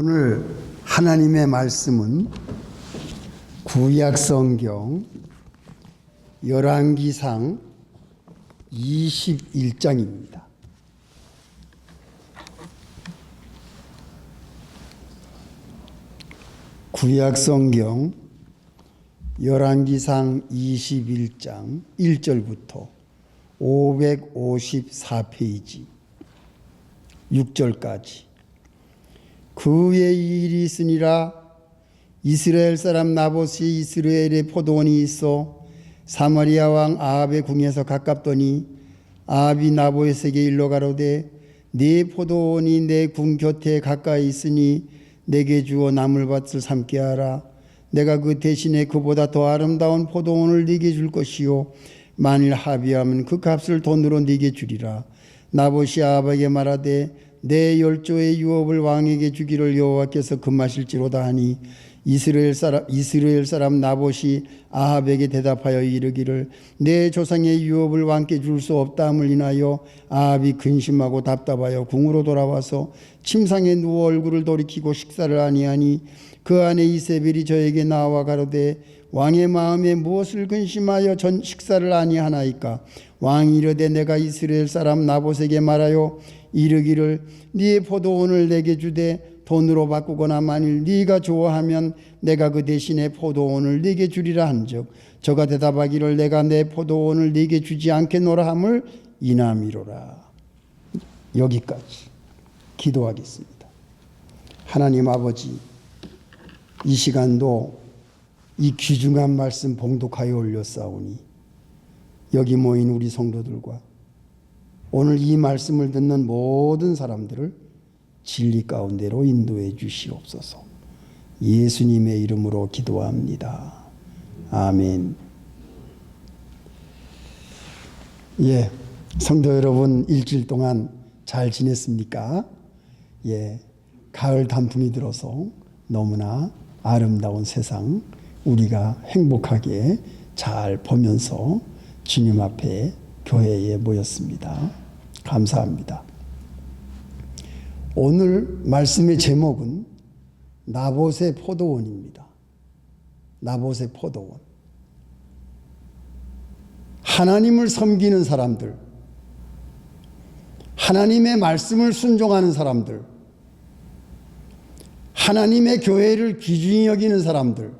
오늘 하나님의 말씀은 구약 성경 열왕기상 21장입니다. 구약 성경 열왕기상 21장 1절부터 554페이지 6절까지 그의 일이 있으니라. 이스라엘 사람 나봇이 이스라엘의 포도원이 있어 사마리아 왕 아합의 궁에서 가깝더니 아합이 나봇에게 일러 가로되 네 포도원이 내 궁 곁에 가까이 있으니 내게 주어 나물밭을 삼게 하라. 내가 그 대신에 그보다 더 아름다운 포도원을 네게 줄 것이요 만일 합의하면 그 값을 돈으로 네게 주리라. 나봇이 아합에게 말하되 내 열조의 유업을 왕에게 주기를 여호와께서 금하실지로다 하니 이스라엘 사람 이스라엘 사람 나봇이 아합에게 대답하여 이르기를 내 조상의 유업을 왕께 줄 수 없다함을 인하여 아합이 근심하고 답답하여 궁으로 돌아와서 침상에 누워 얼굴을 돌이키고 식사를 아니하니 그 안에 이세벨이 저에게 나와 가로되 왕의 마음에 무엇을 근심하여 전 식사를 아니하나이까? 왕이 이르되 내가 이스라엘 사람 나봇에게 말하여 이르기를 네 포도원을 내게 주되 돈으로 바꾸거나 만일 네가 좋아하면 내가 그 대신에 포도원을 네게 주리라 한즉 저가 대답하기를 내가 내 포도원을 네게 주지 않겠노라 함을 이남이로라. 여기까지 기도하겠습니다. 하나님 아버지 이 시간도 이 귀중한 말씀 봉독하여 올렸사오니 여기 모인 우리 성도들과 오늘 이 말씀을 듣는 모든 사람들을 진리 가운데로 인도해 주시옵소서. 예수님의 이름으로 기도합니다. 아멘. 예, 성도 여러분 일주일 동안 잘 지냈습니까? 예, 가을 단풍이 들어서 너무나 아름다운 세상 우리가 행복하게 잘 보면서 주님 앞에 교회에 모였습니다. 감사합니다. 오늘 말씀의 제목은 나봇의 포도원입니다. 나봇의 포도원. 하나님을 섬기는 사람들, 하나님의 말씀을 순종하는 사람들, 하나님의 교회를 귀중히 여기는 사람들,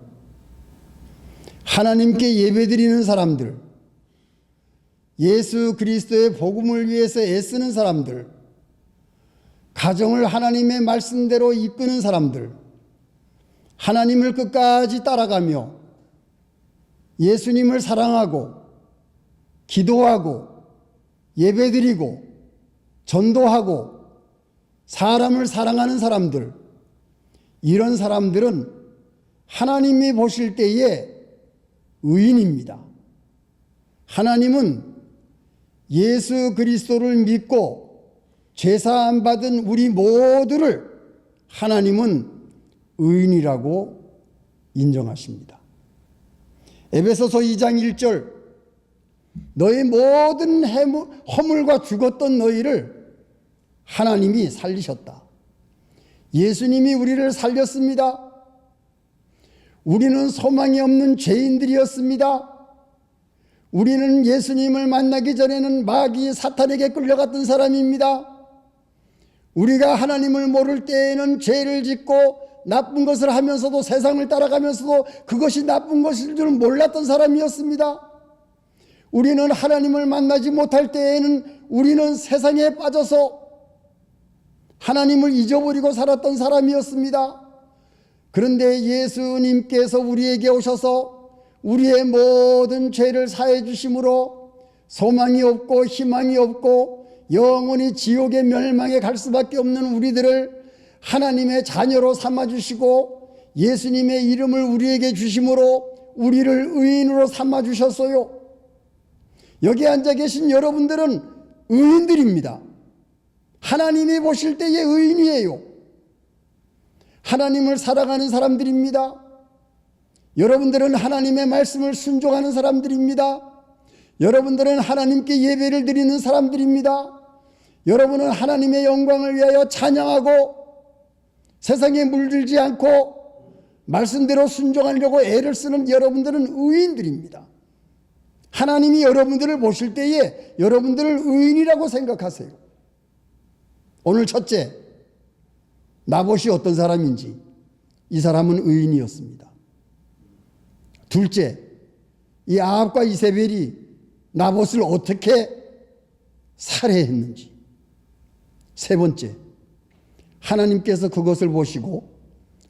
하나님께 예배드리는 사람들, 예수 그리스도의 복음을 위해서 애쓰는 사람들, 가정을 하나님의 말씀대로 이끄는 사람들, 하나님을 끝까지 따라가며 예수님을 사랑하고 기도하고 예배드리고 전도하고 사람을 사랑하는 사람들, 이런 사람들은 하나님이 보실 때에 의인입니다. 하나님은 예수 그리스도를 믿고 죄사함 받은 우리 모두를 하나님은 의인이라고 인정하십니다. 에베소서 2장 1절 너의 모든 허물과 죽었던 너희를 하나님이 살리셨다. 예수님이 우리를 살렸습니다. 우리는 소망이 없는 죄인들이었습니다. 우리는 예수님을 만나기 전에는 마귀 사탄에게 끌려갔던 사람입니다. 우리가 하나님을 모를 때에는 죄를 짓고 나쁜 것을 하면서도 세상을 따라가면서도 그것이 나쁜 것일 줄 몰랐던 사람이었습니다. 우리는 하나님을 만나지 못할 때에는 우리는 세상에 빠져서 하나님을 잊어버리고 살았던 사람이었습니다. 그런데 예수님께서 우리에게 오셔서 우리의 모든 죄를 사해 주심으로 소망이 없고 희망이 없고 영원히 지옥의 멸망에 갈 수밖에 없는 우리들을 하나님의 자녀로 삼아 주시고 예수님의 이름을 우리에게 주심으로 우리를 의인으로 삼아 주셨어요. 여기 앉아 계신 여러분들은 의인들입니다. 하나님이 보실 때의 의인이에요. 하나님을 사랑하는 사람들입니다. 여러분들은 하나님의 말씀을 순종하는 사람들입니다. 여러분들은 하나님께 예배를 드리는 사람들입니다. 여러분은 하나님의 영광을 위하여 찬양하고 세상에 물들지 않고 말씀대로 순종하려고 애를 쓰는 여러분들은 의인들입니다. 하나님이 여러분들을 보실 때에 여러분들을 의인이라고 생각하세요. 오늘 첫째, 나봇이 어떤 사람인지 이 사람은 의인이었습니다. 둘째, 이 아합과 이세벨이 나봇을 어떻게 살해했는지. 세 번째, 하나님께서 그것을 보시고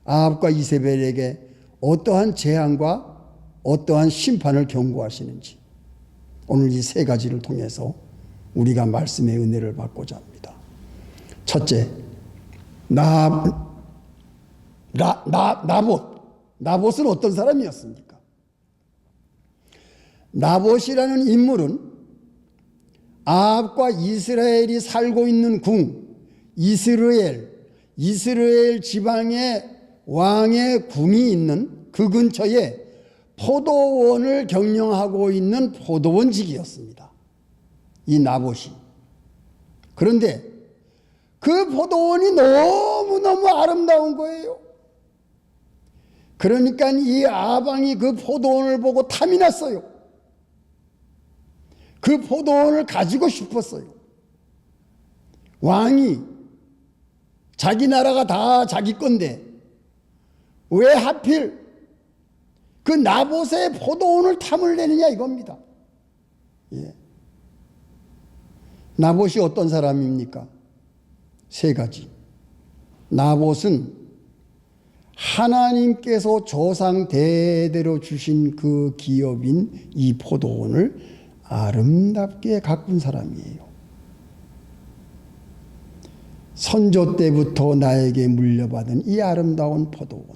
아합과 이세벨에게 어떠한 재앙과 어떠한 심판을 경고하시는지 오늘 이 세 가지를 통해서 우리가 말씀의 은혜를 받고자 합니다. 첫째, 나, 나, 나, 나봇. 나봇은 어떤 사람이었습니까? 나봇이라는 인물은 아합과 이스라엘이 살고 있는 궁, 이스라엘, 이스라엘 지방의 왕의 궁이 있는 그 근처에 포도원을 경영하고 있는 포도원직이었습니다. 이 나봇이. 그런데 그 포도원이 너무너무 아름다운 거예요. 그러니까 이 아방이 그 포도원을 보고 탐이 났어요. 그 포도원을 가지고 싶었어요. 왕이 자기 나라가 다 자기 건데 왜 하필 그 나봇의 포도원을 탐을 내느냐 이겁니다. 예. 나봇이 어떤 사람입니까? 세 가지. 나봇은 하나님께서 조상 대대로 주신 그 기업인 이 포도원을 아름답게 가꾼 사람이에요. 선조 때부터 나에게 물려받은 이 아름다운 포도원.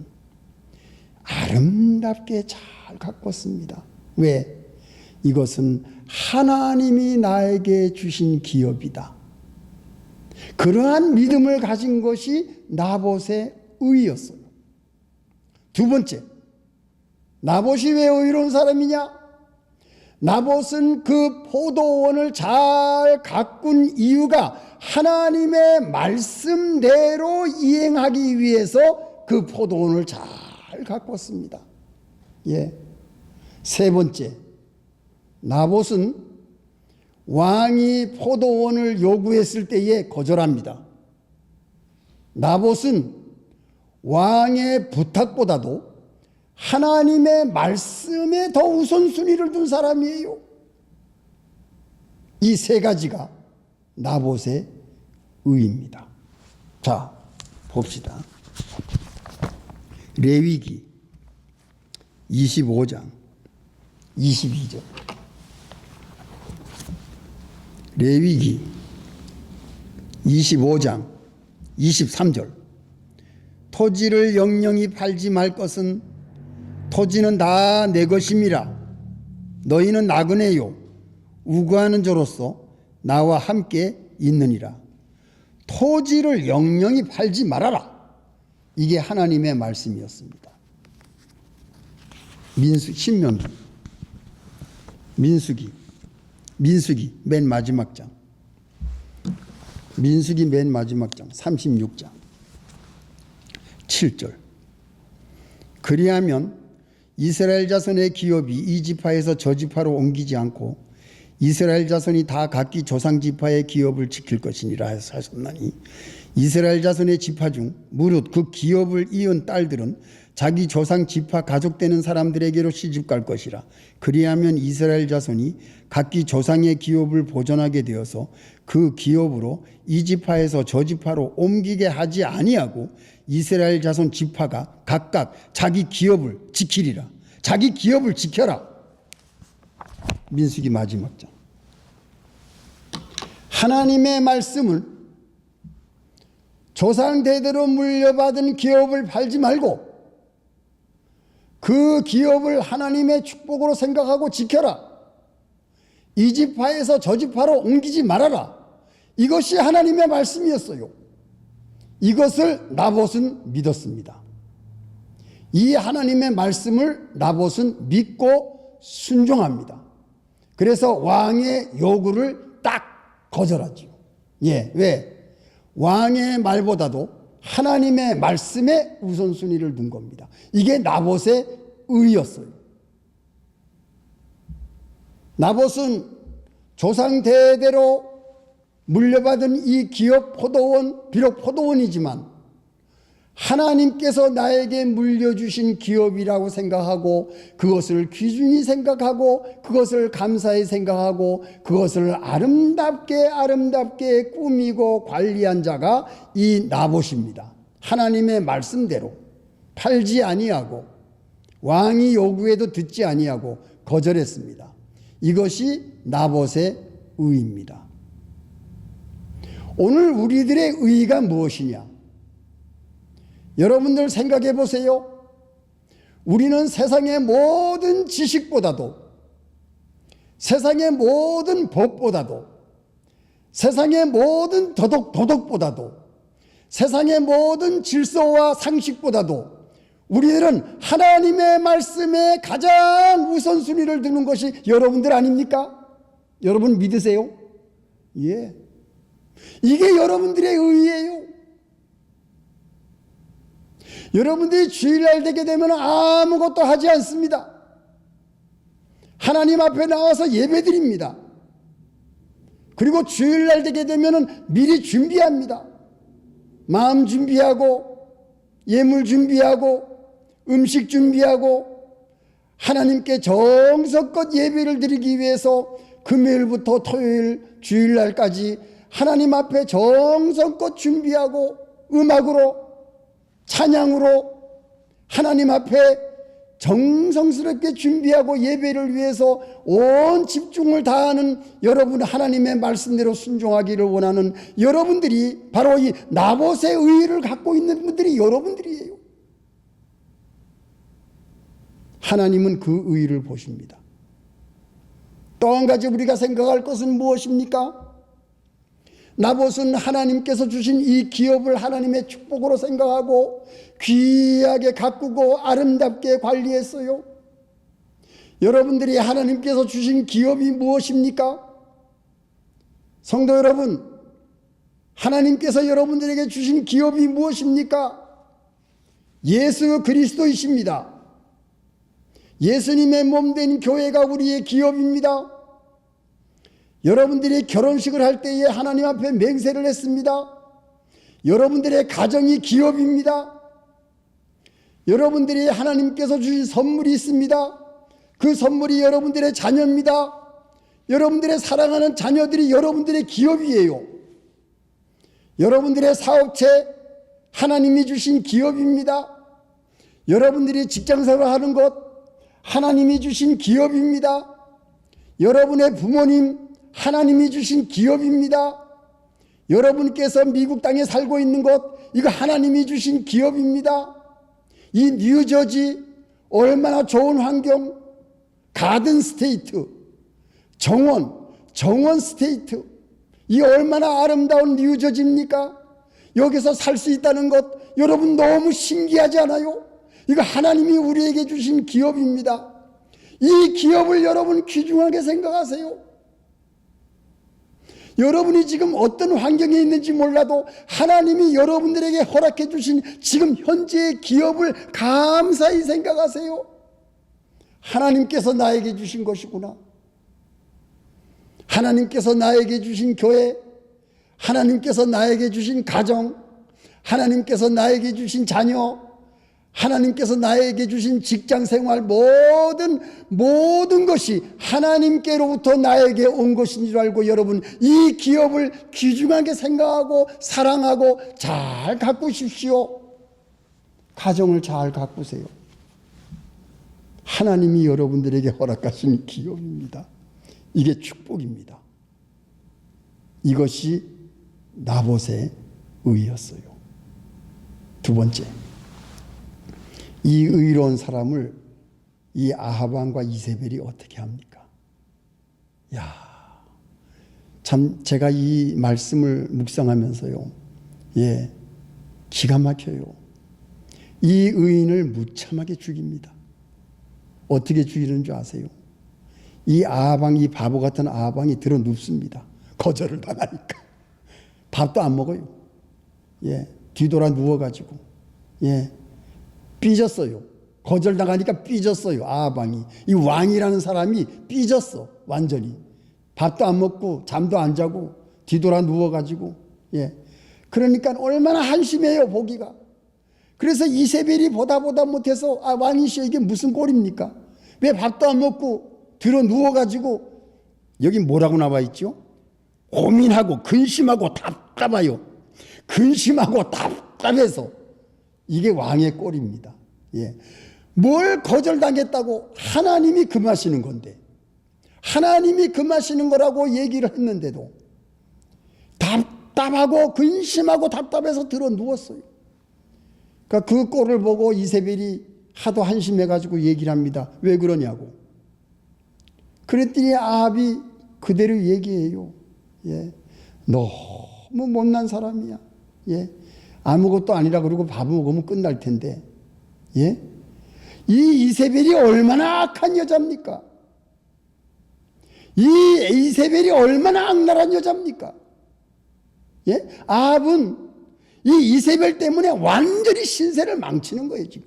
아름답게 잘 가꿨습니다. 왜? 이것은 하나님이 나에게 주신 기업이다. 그러한 믿음을 가진 것이 나봇의 의였어요. 두 번째, 나봇이 왜 의로운 사람이냐? 나봇은 그 포도원을 잘 가꾼 이유가 하나님의 말씀대로 이행하기 위해서 그 포도원을 잘 가꿨습니다. 예. 세 번째, 나봇은 왕이 포도원을 요구했을 때에 거절합니다. 나봇은 왕의 부탁보다도 하나님의 말씀에 더 우선순위를 둔 사람이에요. 이 세 가지가 나봇의 의입니다. 자, 봅시다. 레위기 25장 22절. 레위기 25장 23절. 토지를 영영히 팔지 말 것은 토지는 다 내 것임이라. 너희는 나그네요. 우구하는 자로서 나와 함께 있느니라. 토지를 영영히 팔지 말아라. 이게 하나님의 말씀이었습니다. 민수 신명기 민수기 민수기 맨 마지막 장 민수기 맨 마지막 장 36장 7절 그리하면 이스라엘 자손의 기업이 이 지파에서 저 지파로 옮기지 않고 이스라엘 자손이 다 각기 조상 지파의 기업을 지킬 것이니라 하셨나니 이스라엘 자손의 지파 중 무릇 그 기업을 이은 딸들은 자기 조상 지파 가족 되는 사람들에게로 시집 갈 것이라. 그리하면 이스라엘 자손이 각기 조상의 기업을 보존하게 되어서 그 기업으로 이 지파에서 저 지파로 옮기게 하지 아니하고 이스라엘 자손 지파가 각각 자기 기업을 지키리라. 자기 기업을 지켜라. 민수기 마지막 장. 하나님의 말씀을 조상 대대로 물려받은 기업을 팔지 말고 그 기업을 하나님의 축복으로 생각하고 지켜라. 이 지파에서 저 지파로 옮기지 말아라. 이것이 하나님의 말씀이었어요. 이것을 나봇은 믿었습니다. 이 하나님의 말씀을 나봇은 믿고 순종합니다. 그래서 왕의 요구를 딱 거절하죠. 예, 왜? 왕의 말보다도 하나님의 말씀에 우선순위를 둔 겁니다. 이게 나봇의 의였어요. 나봇은 조상 대대로 물려받은 이 기업 포도원, 비록 포도원이지만 하나님께서 나에게 물려주신 기업이라고 생각하고 그것을 귀중히 생각하고 그것을 감사히 생각하고 그것을 아름답게 아름답게 꾸미고 관리한 자가 이 나봇입니다. 하나님의 말씀대로 팔지 아니하고 왕이 요구해도 듣지 아니하고 거절했습니다. 이것이 나봇의 의입니다. 오늘 우리들의 의의가 무엇이냐? 여러분들 생각해 보세요. 우리는 세상의 모든 지식보다도 세상의 모든 법보다도 세상의 모든 도덕, 도덕보다도 세상의 모든 질서와 상식보다도 우리들은 하나님의 말씀에 가장 우선순위를 두는 것이 여러분들 아닙니까? 여러분 믿으세요? 예. 이게 여러분들의 의예요. 여러분들이 주일날 되게 되면 아무것도 하지 않습니다. 하나님 앞에 나와서 예배 드립니다. 그리고 주일날 되게 되면 미리 준비합니다. 마음 준비하고, 예물 준비하고, 음식 준비하고, 하나님께 정성껏 예배를 드리기 위해서 금요일부터 토요일, 주일날까지 하나님 앞에 정성껏 준비하고, 음악으로, 찬양으로 하나님 앞에 정성스럽게 준비하고 예배를 위해서 온 집중을 다하는 여러분 하나님의 말씀대로 순종하기를 원하는 여러분들이 바로 이 나봇의 의의를 갖고 있는 분들이 여러분들이에요. 하나님은 그 의의를 보십니다. 또 한 가지 우리가 생각할 것은 무엇입니까? 나봇은 하나님께서 주신 이 기업을 하나님의 축복으로 생각하고 귀하게 가꾸고 아름답게 관리했어요. 여러분들이 하나님께서 주신 기업이 무엇입니까? 성도 여러분, 하나님께서 여러분들에게 주신 기업이 무엇입니까? 예수 그리스도이십니다. 예수님의 몸 된 교회가 우리의 기업입니다. 여러분들이 결혼식을 할 때에 하나님 앞에 맹세를 했습니다. 여러분들의 가정이 기업입니다. 여러분들이 하나님께서 주신 선물이 있습니다. 그 선물이 여러분들의 자녀입니다. 여러분들의 사랑하는 자녀들이 여러분들의 기업이에요. 여러분들의 사업체 하나님이 주신 기업입니다. 여러분들이 직장생활 하는 것 하나님이 주신 기업입니다. 여러분의 부모님 하나님이 주신 기업입니다. 여러분께서 미국 땅에 살고 있는 것, 이거 하나님이 주신 기업입니다. 이 뉴저지, 얼마나 좋은 환경, 가든 스테이트, 정원, 정원 스테이트, 이 얼마나 아름다운 뉴저지입니까? 여기서 살 수 있다는 것, 여러분 너무 신기하지 않아요? 이거 하나님이 우리에게 주신 기업입니다. 이 기업을 여러분 귀중하게 생각하세요. 여러분이 지금 어떤 환경에 있는지 몰라도 하나님이 여러분들에게 허락해 주신 지금 현재의 기업을 감사히 생각하세요. 하나님께서 나에게 주신 것이구나. 하나님께서 나에게 주신 교회, 하나님께서 나에게 주신 가정, 하나님께서 나에게 주신 자녀, 하나님께서 나에게 주신 직장 생활 모든 모든 것이 하나님께로부터 나에게 온 것인 줄 알고 여러분 이 기업을 귀중하게 생각하고 사랑하고 잘 가꾸십시오. 가정을 잘 가꾸세요. 하나님이 여러분들에게 허락하신 기업입니다. 이게 축복입니다. 이것이 나봇의 의였어요. 두 번째. 이 의로운 사람을 이 아합 왕과 이세벨이 어떻게 합니까? 야, 참 제가 이 말씀을 묵상하면서요, 예, 기가 막혀요. 이 의인을 무참하게 죽입니다. 어떻게 죽이는 줄 아세요? 이 아합왕, 이 바보 같은 아합왕이 들어 눕습니다. 거절을 당하니까. 밥도 안 먹어요. 예. 뒤돌아 누워가지고 예 삐졌어요. 거절당하니까 삐졌어요. 아방이 이 왕이라는 사람이 삐졌어 완전히 밥도 안 먹고 잠도 안 자고 뒤돌아 누워가지고 예 그러니까 얼마나 한심해요 보기가. 그래서 이세벨이 보다 보다 못해서 아 왕이시여 이게 무슨 꼴입니까? 왜 밥도 안 먹고 들어 누워가지고 여기 뭐라고 나와 있죠? 고민하고 근심하고 답답해요. 근심하고 답답해서 이게 왕의 꼴입니다. 예. 뭘 거절당했다고 하나님이 금하시는 건데 하나님이 금하시는 거라고 얘기를 했는데도 답답하고 근심하고 답답해서 들어 누웠어요. 그러니까 그 꼴을 보고 이세벨이 하도 한심해가지고 얘기를 합니다. 왜 그러냐고. 그랬더니 아합이 그대로 얘기해요. 예. 너무 못난 사람이야. 예. 아무것도 아니라 그러고 밥 먹으면 끝날 텐데. 예. 이 이세벨이 얼마나 악한 여자입니까? 이 이세벨이 얼마나 악랄한 여자입니까? 예? 아합은 이 이세벨 때문에 완전히 신세를 망치는 거예요, 지금.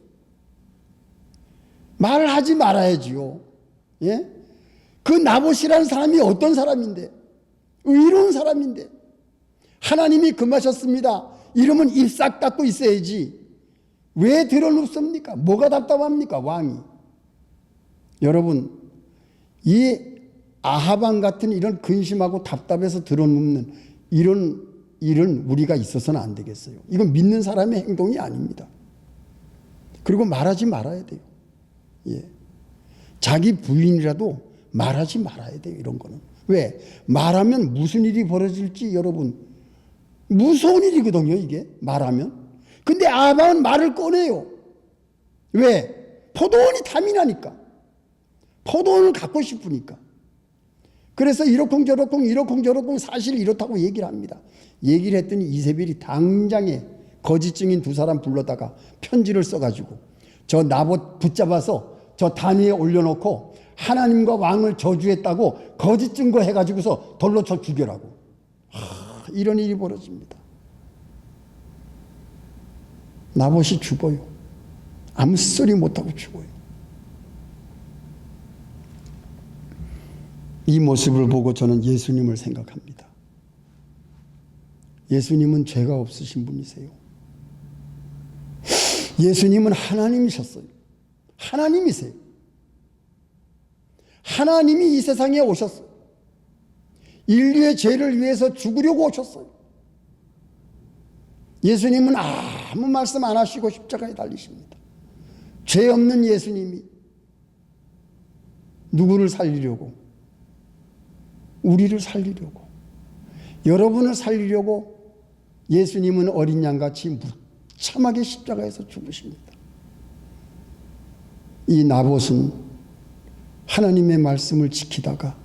말을 하지 말아야지요. 예? 그 나봇이라는 사람이 어떤 사람인데? 의로운 사람인데. 하나님이 금하셨습니다. 이러면 입 싹 닫고 있어야지. 왜 들어눕습니까? 뭐가 답답합니까? 왕이. 여러분, 이 아하방 같은 이런 근심하고 답답해서 들어눕는 이런 일은 우리가 있어서는 안 되겠어요. 이건 믿는 사람의 행동이 아닙니다. 그리고 말하지 말아야 돼요. 예. 자기 부인이라도 말하지 말아야 돼요. 이런 거는. 왜? 말하면 무슨 일이 벌어질지 여러분 무서운 일이거든요. 이게 말하면. 근데 아방은 말을 꺼내요. 왜? 포도원이 탐이 나니까. 포도원을 갖고 싶으니까. 그래서 이러쿵 저러쿵 이러쿵 저러쿵 사실 이렇다고 얘기를 합니다. 얘기를 했더니 이세벨이 당장에 거짓 증인 두 사람 불러다가 편지를 써가지고 저 나봇 붙잡아서 저 단위에 올려놓고 하나님과 왕을 저주했다고 거짓 증거 해가지고서 돌로 쳐 죽여라고. 하, 이런 일이 벌어집니다. 나봇이 죽어요. 아무 소리 못하고 죽어요. 이 모습을 보고 저는 예수님을 생각합니다. 예수님은 죄가 없으신 분이세요. 예수님은 하나님이셨어요. 하나님이세요. 하나님이 이 세상에 오셨어요. 인류의 죄를 위해서 죽으려고 오셨어요. 예수님은 아무 말씀 안 하시고 십자가에 달리십니다. 죄 없는 예수님이 누구를 살리려고? 우리를 살리려고. 여러분을 살리려고 예수님은 어린 양같이 무참하게 십자가에서 죽으십니다. 이 나봇은 하나님의 말씀을 지키다가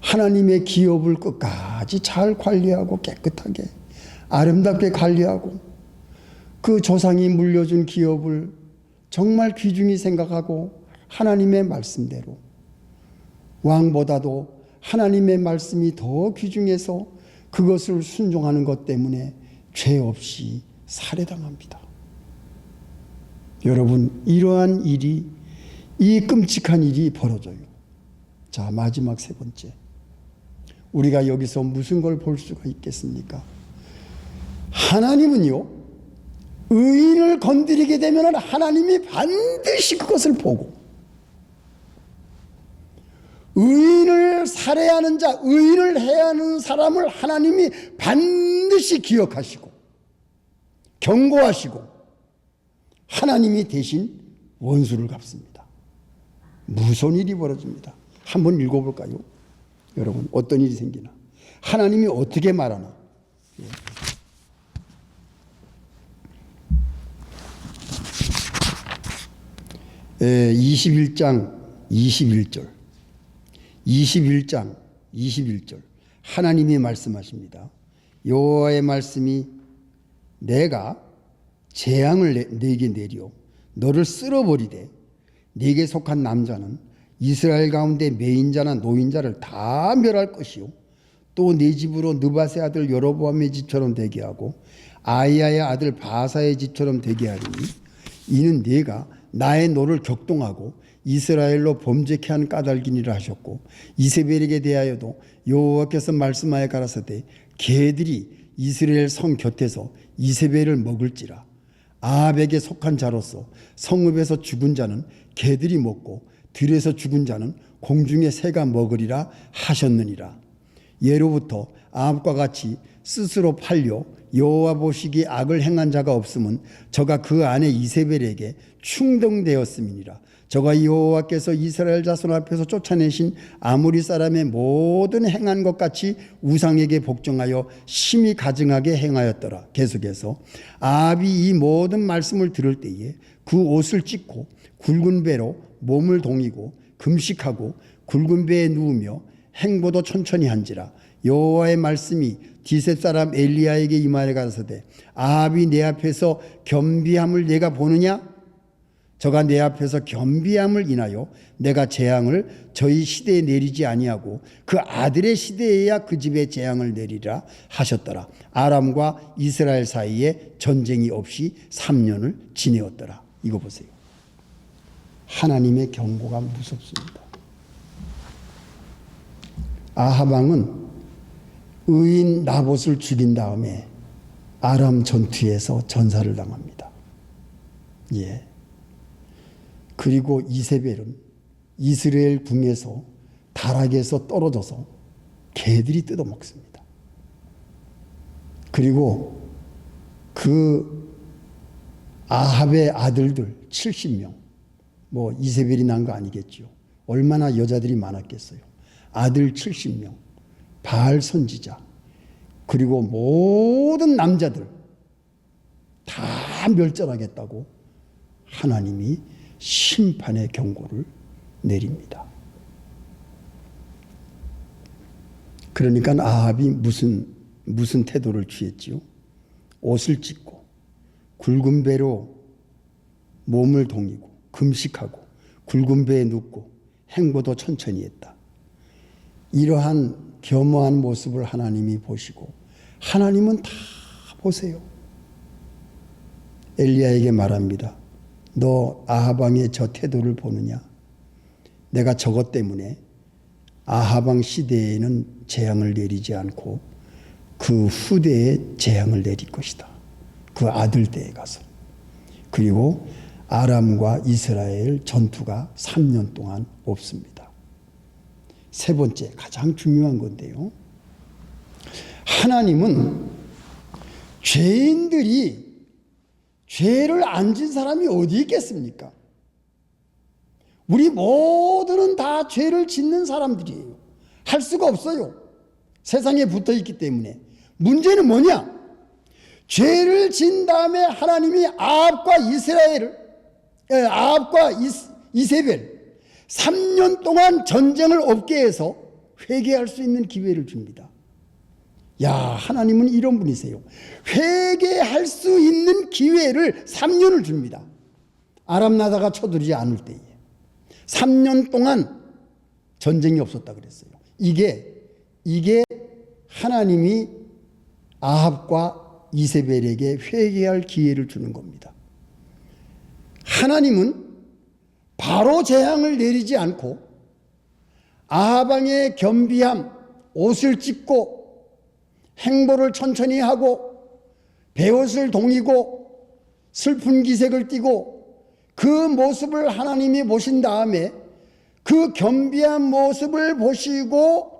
하나님의 기업을 끝까지 잘 관리하고 깨끗하게 아름답게 관리하고 그 조상이 물려준 기업을 정말 귀중히 생각하고 하나님의 말씀대로 왕보다도 하나님의 말씀이 더 귀중해서 그것을 순종하는 것 때문에 죄 없이 살해당합니다. 여러분, 이러한 일이, 이 끔찍한 일이 벌어져요. 자, 마지막 세 번째. 우리가 여기서 무슨 걸 볼 수가 있겠습니까? 하나님은요, 의인을 건드리게 되면 하나님이 반드시 그것을 보고, 의인을 살해하는 자, 의인을 해야 하는 사람을 하나님이 반드시 기억하시고, 경고하시고, 하나님이 대신 원수를 갚습니다. 무서운 일이 벌어집니다. 한번 읽어볼까요? 여러분, 어떤 일이 생기나? 하나님이 어떻게 말하나? 예. 21장 21절. 21장 21절. 하나님이 말씀하십니다. 여호와의 말씀이 내가 재앙을 내, 내게 내려 너를 쓸어버리되 네게 속한 남자는 이스라엘 가운데 매인자나 노인자를 다 멸할 것이요. 또 네 집으로 느바세 아들 여로보암의 집처럼 되게 하고 아이야의 아들 바사의 집처럼 되게 하리니 이는 네가 나의 노를 격동하고 이스라엘로 범죄케 한 까닭이니라 하셨고 이세벨에게 대하여도 여호와께서 말씀하여 가라사대 개들이 이스라엘 성 곁에서 이세벨을 먹을지라. 아합에게 속한 자로서 성읍에서 죽은 자는 개들이 먹고 들에서 죽은 자는 공중의 새가 먹으리라 하셨느니라 예로부터 아합과 같이 스스로 팔려 여호와 보시기에 악을 행한 자가 없음은 저가 그 아내 이세벨에게 충동되었음이니라. 저가 여호와께서 이스라엘 자손 앞에서 쫓아내신 아무리 사람의 모든 행한 것 같이 우상에게 복종하여 심히 가증하게 행하였더라. 계속해서 아합이 이 모든 말씀을 들을 때에 그 옷을 찢고 굵은 배로 몸을 동이고 금식하고 굵은 배에 누우며 행보도 천천히 한지라 여호와의 말씀이 디셉 사람 엘리야에게 임하여 가서되 아합이 내 앞에서 겸비함을 내가 보느냐? 저가 내 앞에서 겸비함을 인하여 내가 재앙을 저희 시대에 내리지 아니하고 그 아들의 시대에야 그 집에 재앙을 내리라 하셨더라. 아람과 이스라엘 사이에 전쟁이 없이 3년을 지내었더라. 이거 보세요 하나님의 경고가 무섭습니다 아하방은 의인 나봇을 죽인 다음에 아람 전투에서 전사를 당합니다. 예. 그리고 이세벨은 이스라엘 궁에서 다락에서 떨어져서 개들이 뜯어먹습니다. 그리고 그 아합의 아들들 70명, 뭐 이세벨이 난 거 아니겠죠. 얼마나 여자들이 많았겠어요. 아들 70명, 바알 선지자, 그리고 모든 남자들 다 멸절하겠다고 하나님이 심판의 경고를 내립니다. 그러니까 아합이 무슨 무슨 태도를 취했지요? 옷을 찢고 굵은 배로 몸을 동이고 금식하고 굵은 배에 눕고 행보도 천천히 했다. 이러한 겸허한 모습을 하나님이 보시고 하나님은 다 보세요. 엘리야에게 말합니다. 너 아하방의 저 태도를 보느냐? 내가 저것 때문에 아하방 시대에는 재앙을 내리지 않고 그 후대에 재앙을 내릴 것이다. 그 아들 때에 가서. 그리고 아람과 이스라엘 전투가 3년 동안 없습니다. 세 번째, 가장 중요한 건데요. 하나님은 죄인들이 죄를 안 진 사람이 어디 있겠습니까? 우리 모두는 다 죄를 짓는 사람들이에요. 할 수가 없어요. 세상에 붙어 있기 때문에. 문제는 뭐냐? 죄를 진 다음에 하나님이 아합과 이스라엘을, 아합과 이세벨, 3년 동안 전쟁을 없게 해서 회개할 수 있는 기회를 줍니다. 야, 하나님은 이런 분이세요. 회개할 수 있는 기회를 3년을 줍니다. 아람 나다가 쳐들지 않을 때에. 3년 동안 전쟁이 없었다 그랬어요. 이게, 이게 하나님이 아합과 이세벨에게 회개할 기회를 주는 겁니다. 하나님은 바로 재앙을 내리지 않고 아하방의 겸비함, 옷을 찢고 행보를 천천히 하고 배옷을 동이고 슬픈 기색을 띠고 그 모습을 하나님이 보신 다음에 그 겸비한 모습을 보시고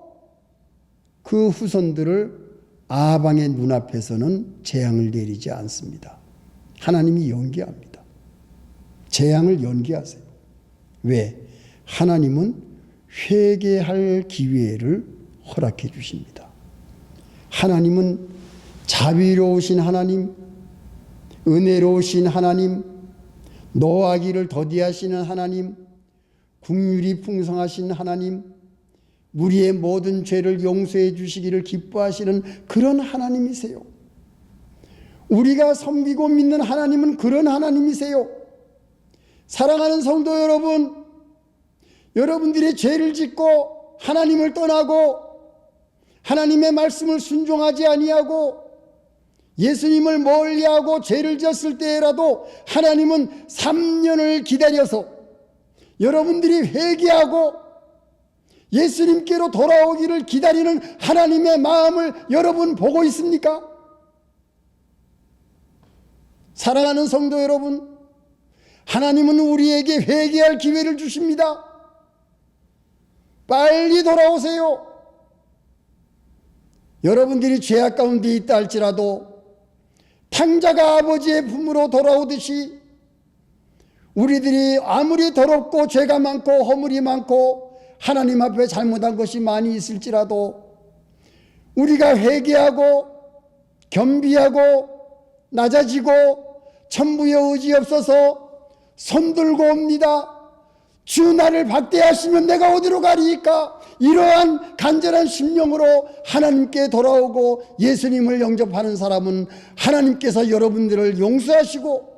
그 후손들을 아방의 눈앞에서는 재앙을 내리지 않습니다. 하나님이 연기합니다. 재앙을 연기하세요. 왜? 하나님은 회개할 기회를 허락해 주십니다. 하나님은 자비로우신 하나님, 은혜로우신 하나님, 노하기를 더디하시는 하나님, 국률이 풍성하신 하나님, 우리의 모든 죄를 용서해 주시기를 기뻐하시는 그런 하나님이세요. 우리가 섬기고 믿는 하나님은 그런 하나님이세요. 사랑하는 성도 여러분, 여러분들이 죄를 짓고 하나님을 떠나고 하나님의 말씀을 순종하지 아니하고 예수님을 멀리하고 죄를 지었을 때라도 하나님은 3년을 기다려서 여러분들이 회개하고 예수님께로 돌아오기를 기다리는 하나님의 마음을 여러분 보고 있습니까? 사랑하는 성도 여러분, 하나님은 우리에게 회개할 기회를 주십니다. 빨리 돌아오세요. 여러분들이 죄악 가운데 있다 할지라도 탕자가 아버지의 품으로 돌아오듯이 우리들이 아무리 더럽고 죄가 많고 허물이 많고 하나님 앞에 잘못한 것이 많이 있을지라도 우리가 회개하고 겸비하고 낮아지고 천부의 의지 없어서 손들고 옵니다. 주 나를 박대하시면 내가 어디로 가리이까? 이러한 간절한 심령으로 하나님께 돌아오고 예수님을 영접하는 사람은 하나님께서 여러분들을 용서하시고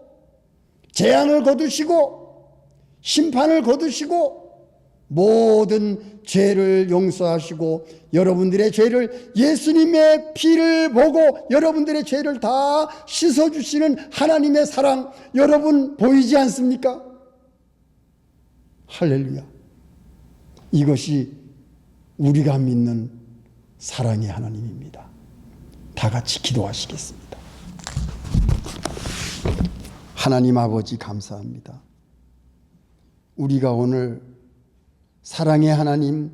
재앙을 거두시고 심판을 거두시고 모든 죄를 용서하시고 여러분들의 죄를 예수님의 피를 보고 여러분들의 죄를 다 씻어주시는 하나님의 사랑 여러분 보이지 않습니까? 할렐루야. 이것이 우리가 믿는 사랑의 하나님입니다. 다 같이 기도하시겠습니다. 하나님 아버지 감사합니다. 우리가 오늘 사랑의 하나님,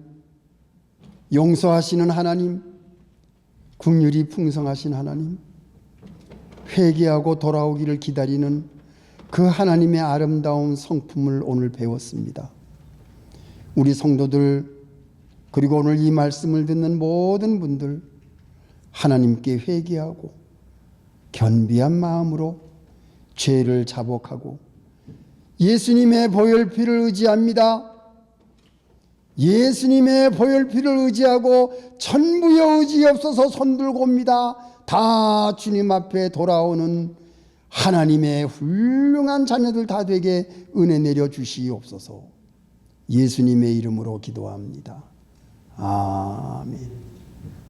용서하시는 하나님, 국률이 풍성하신 하나님, 회개하고 돌아오기를 기다리는 그 하나님의 아름다운 성품을 오늘 배웠습니다. 우리 성도들 그리고 오늘 이 말씀을 듣는 모든 분들 하나님께 회개하고 견비한 마음으로 죄를 자복하고 예수님의 보혈피를 의지합니다. 예수님의 보혈피를 의지하고 천부의 의지 없어서 손들고 옵니다. 다 주님 앞에 돌아오는 하나님의 훌륭한 자녀들 다 되게 은혜 내려 주시옵소서. 예수님의 이름으로 기도합니다. 아멘.